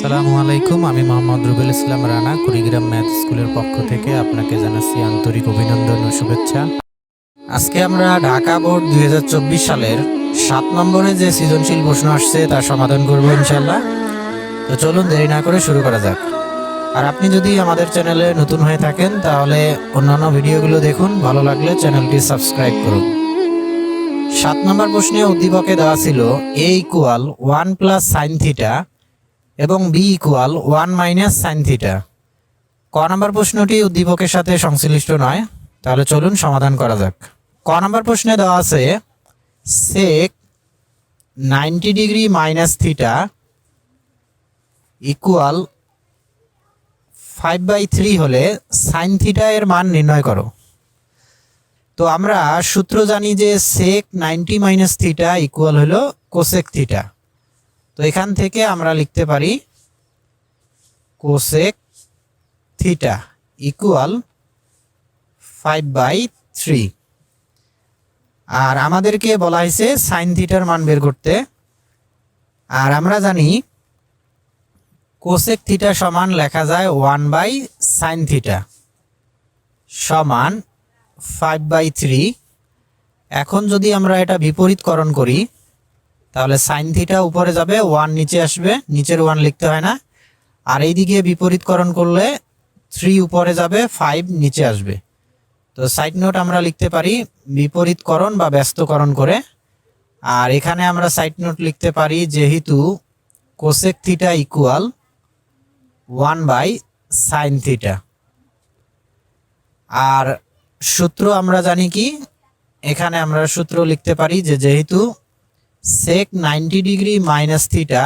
আসসালামু আলাইকুম, আমি মোহাম্মদ রুবেল ইসলাম রানা, কুড়িগ্রাম ম্যাথ স্কুলের পক্ষ থেকে আপনাকে জানাচ্ছি আন্তরিক অভিনন্দন ও শুভেচ্ছা। আজকে আমরা ঢাকা বোর্ড দুই হাজার চব্বিশ সালের সাত নম্বরে যে সৃজনশীল প্রশ্ন আসছে তার সমাধান করব ইনশাল্লাহ তো চলুন দেরি না করে শুরু করা যাক। আর আপনি যদি আমাদের চ্যানেলে নতুন হয়ে থাকেন, তাহলে অন্যান্য ভিডিওগুলো দেখুন, ভালো লাগলে চ্যানেলটি সাবস্ক্রাইব করুন। সাত নম্বর প্রশ্নে উদ্দীপকে দেওয়া ছিল A equal one plus sine theta এবং B equal one minus sine theta ক নম্বর প্রশ্নটি উদ্দীপকের সাথে সংশ্লিষ্ট নয়। তাহলে চলুন সমাধান করা যাক। ক নম্বর প্রশ্নে দেওয়া আছে sec ninety degree minus theta equal five by three হলে সাইন থিটা এর মান নির্ণয় করো। তো আমরা সূত্র জানি যে sec ninety minus theta equal হলো কোসেক থিটা তো এখান থেকে আমরা লিখতে পারি cosec theta equal five by three আর আমাদেরকে বলা হয়েছে সাইন থিটার মান বের করতে। আর আমরা জানি কোসেক থিটা সমান লেখা যায় ওয়ান বাই সাইন থিটা সমান ফাইভ বাই থ্রি এখন যদি আমরা এটা বিপরীতকরণ করি তাহলে সাইন থিটা উপরে যাবে ওয়ান নিচে আসবে, নিচের ওয়ান লিখতে হয় না। আর এইদিকে বিপরীতকরণ করলে থ্রি উপরে যাবে ফাইভ নিচে আসবে। তো সাইড নোট আমরা লিখতে পারি বিপরীতকরণ বা ব্যস্তকরণ করে। আর এখানে আমরা সাইড নোট লিখতে পারি যেহেতু cosec theta equal one by sine theta আর সূত্র আমরা জানি কি? এখানে আমরা সূত্র লিখতে পারি যে যেহেতু sec ninety degree minus theta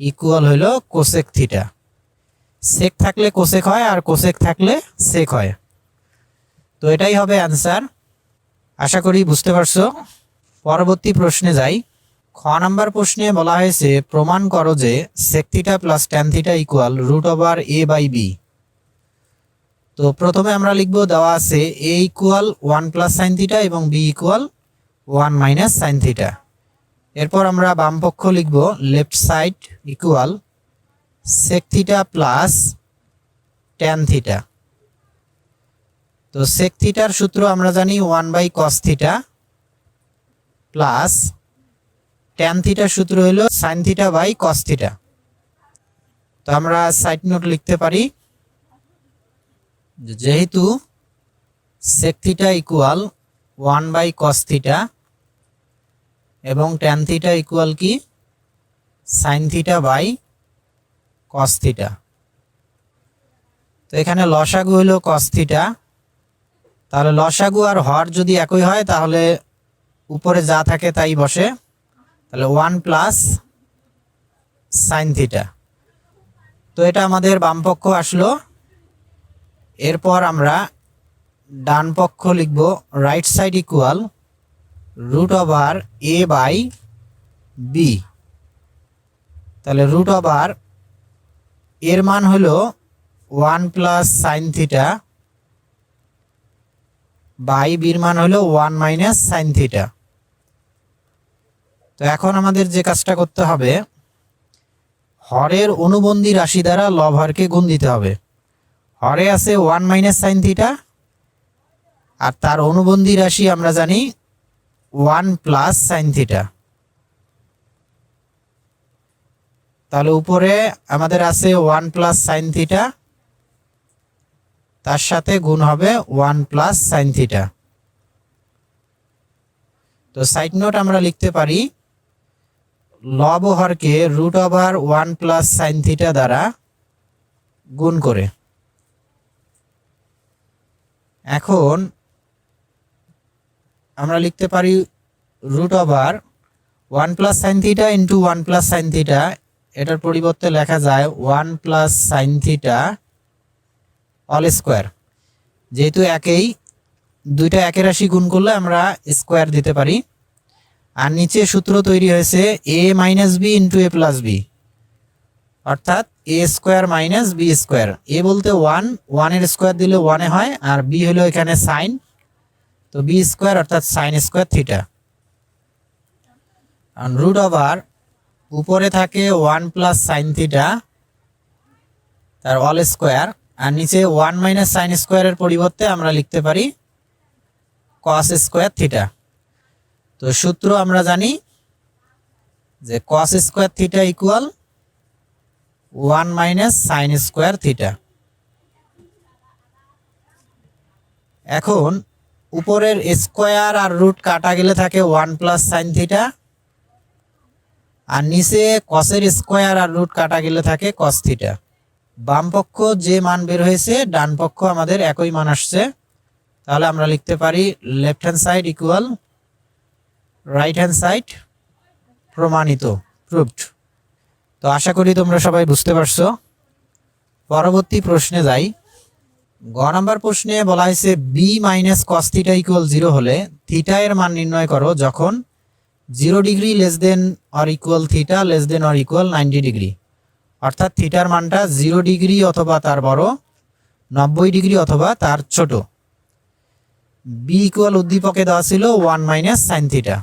equal হলো কোসেক থিটা সেক থাকলে কোসেক হয় আর কোসেক থাকলে সেক হয়। তো এটাই হবে অ্যান্সার আশা করি বুঝতে পারছ। পরবর্তী প্রশ্নে যাই। খ নাম্বার প্রশ্নে বলা হয়েছে, প্রমাণ করো যে sec theta plus tan theta equal root over A by B তো প্রথমে আমরা লিখব দেওয়া আছে A equal one plus sine theta এবং B equal one minus sine theta এরপর আমরা বাম পক্ষ লিখব left side equal sec theta plus tan theta তো সেক থিটার সূত্র আমরা জানি one by cos theta plus tan থিটার সূত্র হলো sine theta by cos theta তো আমরা সাইড নোট লিখতে পারি যেহেতু sec theta equal one by cos theta এবং ট্যান থিটা ইকুয়াল কি? Sine theta by cos theta তো এখানে লসাগু হলো কস থিটা তাহলে লসাগু আর হর যদি একই হয়, তাহলে উপরে যা থাকে তাই বসে। তাহলে ওয়ান প্লাস সাইন থিটা তো এটা আমাদের বাম পক্ষ আসলো। এরপর আমরা ডান পক্ষ লিখব right side equal root over A by B তাহলে রুট ওভার এর মান হলো one plus sine theta by বির মান হলো ওয়ান মাইনাস সাইন থিটা তো এখন আমাদের যে কাজটা করতে হবে, হরের অনুবন্ধী রাশি দ্বারা লব হরকে গুণ দিতে হবে। হরে আছে ওয়ান মাইনাস সাইন থিটা আর তার অনুবন্ধী রাশি আমরা জানি ওয়ান প্লাস সাইন থিটা। তাহলে উপরে আমাদের আছে ওয়ান প্লাস সাইন থিটা, তার সাথে গুণ হবে ওয়ান প্লাস সাইন থিটা। তো সাইড নোট আমরা লিখতে পারি, লব হরকে root over one plus sine theta দ্বারা গুণ করে। এখন আমরা লিখতে পারি root over one plus sine theta into one plus sine theta এটার পরিবর্তে লেখা যায় one plus sine theta all square যেহেতু একেই, দুইটা একের রাশি গুণ করলে আমরা স্কোয়ার দিতে পারি। আর নিচে সূত্র তৈরি হয়েছে A minus B into A plus B অর্থাৎ A square minus B square A বলতে ওয়ান ওয়ানের স্কোয়ার দিলে ওয়ানে হয়, আর বি হলো এখানে সাইন তো বি স্কোয়ার অর্থাৎ sine square theta root over উপরে থাকে ওয়ান প্লাস সাইন থিটা তার অল স্কোয়ার আর নিচে ওয়ান মাইনাস সাইন স্কোয়ারের পরিবর্তে আমরা লিখতে পারি কস স্কোয়ার থিটা তো সূত্র আমরা জানি যে cos square theta equal one minus sine square theta এখন উপরের স্কোয়ার আর রুট কাটা গেলে থাকে ওয়ান প্লাস সাইন থিটা। আর নিচে কসের স্কোয়ার আর রুট কাটা গেলে থাকে কস থিটা। বাম পক্ষ যে মান বের হয়েছে, ডান পক্ষ আমাদের একই মান আসছে। তাহলে আমরা লিখতে পারি left hand side equal right hand side প্রমাণিত প্রুভড তো আশা করি তোমরা সবাই বুঝতে পারছ। পরবর্তী প্রশ্নে যাই। গ নাম্বার প্রশ্নে বলা হয়েছে B minus cos theta equal zero হলে থিটা এর মান নির্ণয় করো যখন zero degree less than or equal theta less than or equal ninety degree অর্থাৎ থিটার মানটা জিরো ডিগ্রি অথবা তার বড় নব্বই ডিগ্রি অথবা তার ছোট। বি ইকুয়াল উদ্দীপকে দেওয়া ছিল ওয়ান মাইনাস সাইন থিটা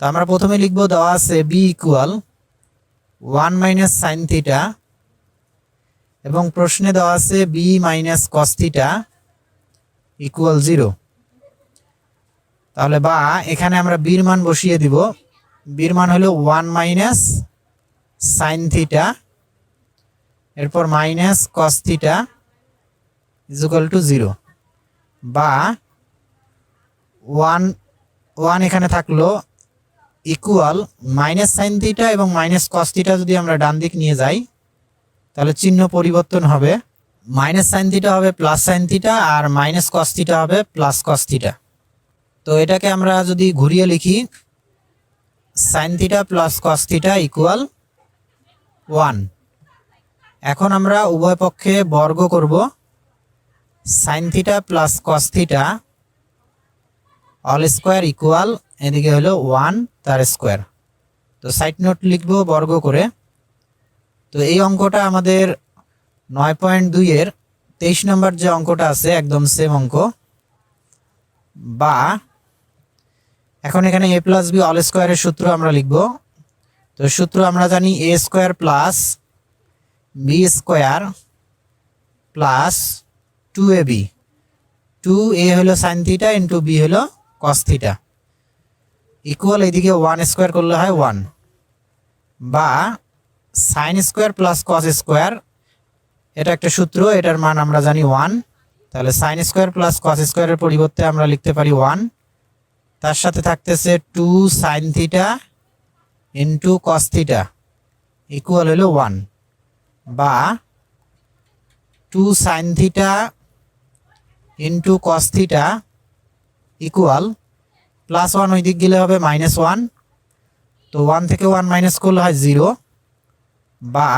তো আমরা প্রথমে লিখব দেওয়া আছে B equal one minus sine theta এবং প্রশ্নে দেওয়া আছে B minus cos theta equal zero তাহলে বা, এখানে আমরা বির মান বসিয়ে দিব। বির মান হলো ওয়ান মাইনাস সাইন থিটা এরপর minus cos theta equal to zero বা ওয়ান ওয়ান এখানে থাকল ইকুয়াল মাইনাস সাইন থিটা এবং মাইনাস কস থিটা যদি আমরা ডান দিক নিয়ে যাই তাহলে চিহ্ন পরিবর্তন হবে, মাইনাস সাইন থিটা হবে প্লাস সাইন থিটা আর মাইনাস কস থিটা হবে প্লাস কস থিটা তো এটাকে আমরা যদি ঘুরিয়ে লিখি sine theta plus cos theta equal one এখন আমরা উভয় পক্ষে বর্গ করব sine theta plus cos theta all square equal এদিকে হলো ওয়ান তার স্কোয়ার তো সাইড নোট লিখব বর্গ করে। তো এই অঙ্কটা আমাদের নয় পয়েন্ট দুইয়ের তেইশ নম্বর যে অঙ্কটা আছে, একদম সেম অঙ্ক। বা এখন এখানে এ প্লাস বি অল স্কোয়ারের সূত্র আমরা লিখব। তো সূত্র আমরা জানি a square plus b square plus two a b two a হলো সাইন থিটা ইন্টু বি হলো কস থিটা ইকুয়াল এদিকে ওয়ান স্কোয়ার করলে হয় ওয়ান বা sine square plus cos square এটা একটা সূত্র, এটার মান আমরা জানি ওয়ান তাহলে সাইন স্কোয়ার প্লাস কস স্কোয়ারের পরিবর্তে আমরা লিখতে পারি ওয়ান তার সাথে থাকতেছে two sine theta into cos theta equal হলো ওয়ান বা two sine theta into cos theta equal plus one ওই দিক গেলে হবে মাইনাস ওয়ান তো ওয়ান থেকে ওয়ান মাইনাস করলে হয় জিরো বা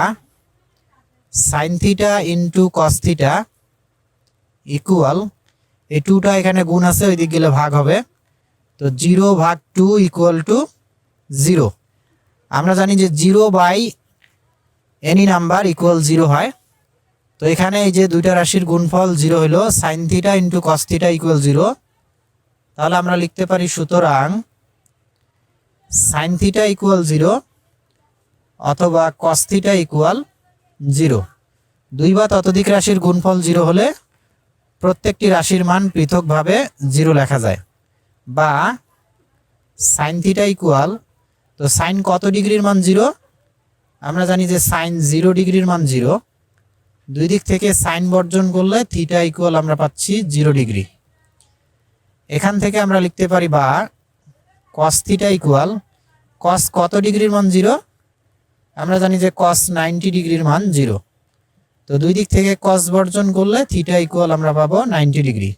sine theta into cos theta equal এই টুটা এখানে গুণ আছে ওই দিক গেলে ভাগ হবে। তো জিরো ভাগ টু ইকুয়াল টু জিরো আমরা জানি যে zero by any number equal zero হয়। তো এখানে এই যে দুইটা রাশির গুণফল জিরো হলো sine theta into cos theta equal zero তাহলে আমরা লিখতে পারি সুতরাং সাইন থিটা ইকুয়াল জিরো অথবা কস থিটা ইকুয়াল জিরো দুই বা ততোধিক রাশির গুণফল জিরো হলে প্রত্যেকটি রাশির মান পৃথকভাবে জিরো লেখা যায়। বা সাইন থিটা ইকুয়াল তো সাইন কত ডিগ্রির মান জিরো আমরা জানি যে সাইন জিরো ডিগ্রির মান জিরো দুই দিক থেকে সাইন বর্জন করলে থিটা ইকুয়াল আমরা পাচ্ছি জিরো ডিগ্রি। এখান থেকে আমরা লিখতে পারি বা কস থিটা ইকুয়াল কস কত ডিগ্রির মান জিরো আমরা জানি যে কস নাইনটি ডিগ্রির মান জিরো তো দুই দিক থেকে কস বর্জন করলে থিটা ইকুয়াল আমরা পাবো নাইনটি ডিগ্রি।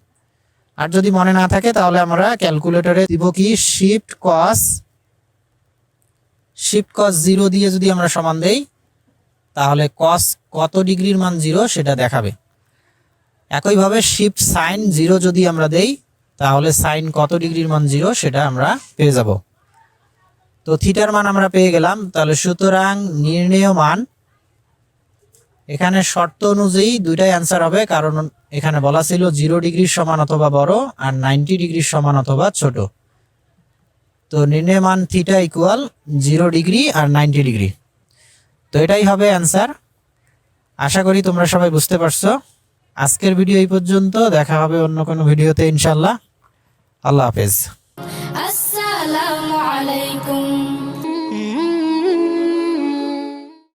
আর যদি মনে না থাকে, তাহলে আমরা ক্যালকুলেটরে দিব কি? Shift cos shift cos zero দিয়ে যদি আমরা সমান দেই, তাহলে কস কত ডিগ্রির মান জিরো সেটা দেখাবে। একইভাবে শিফট সাইন জিরো যদি আমরা দেই, তাহলে সাইন কত ডিগ্রির মান জিরো সেটা আমরা পেয়ে যাব। তো থিটার মান আমরা পেয়ে গেলাম। তাহলে সুতরাং নির্ণেয় মান এখানে শর্ত অনুযায়ী দুইটাই অ্যান্সার হবে, কারণ এখানে বলা ছিল জিরো ডিগ্রির সমান অথবা বড় আর নাইনটি ডিগ্রির সমান অথবা ছোট। তো নির্ণয় মান থিটা ইকুয়াল জিরো ডিগ্রি আর নাইনটি ডিগ্রি। তো এটাই হবে অ্যান্সার আশা করি তোমরা সবাই বুঝতে পারছ। আজকের ভিডিও এই পর্যন্ত। দেখা হবে অন্য কোনো ভিডিওতে ইনশাল্লাহ আল্লাহ হাফেজ। আসসালামু আলাইকুম।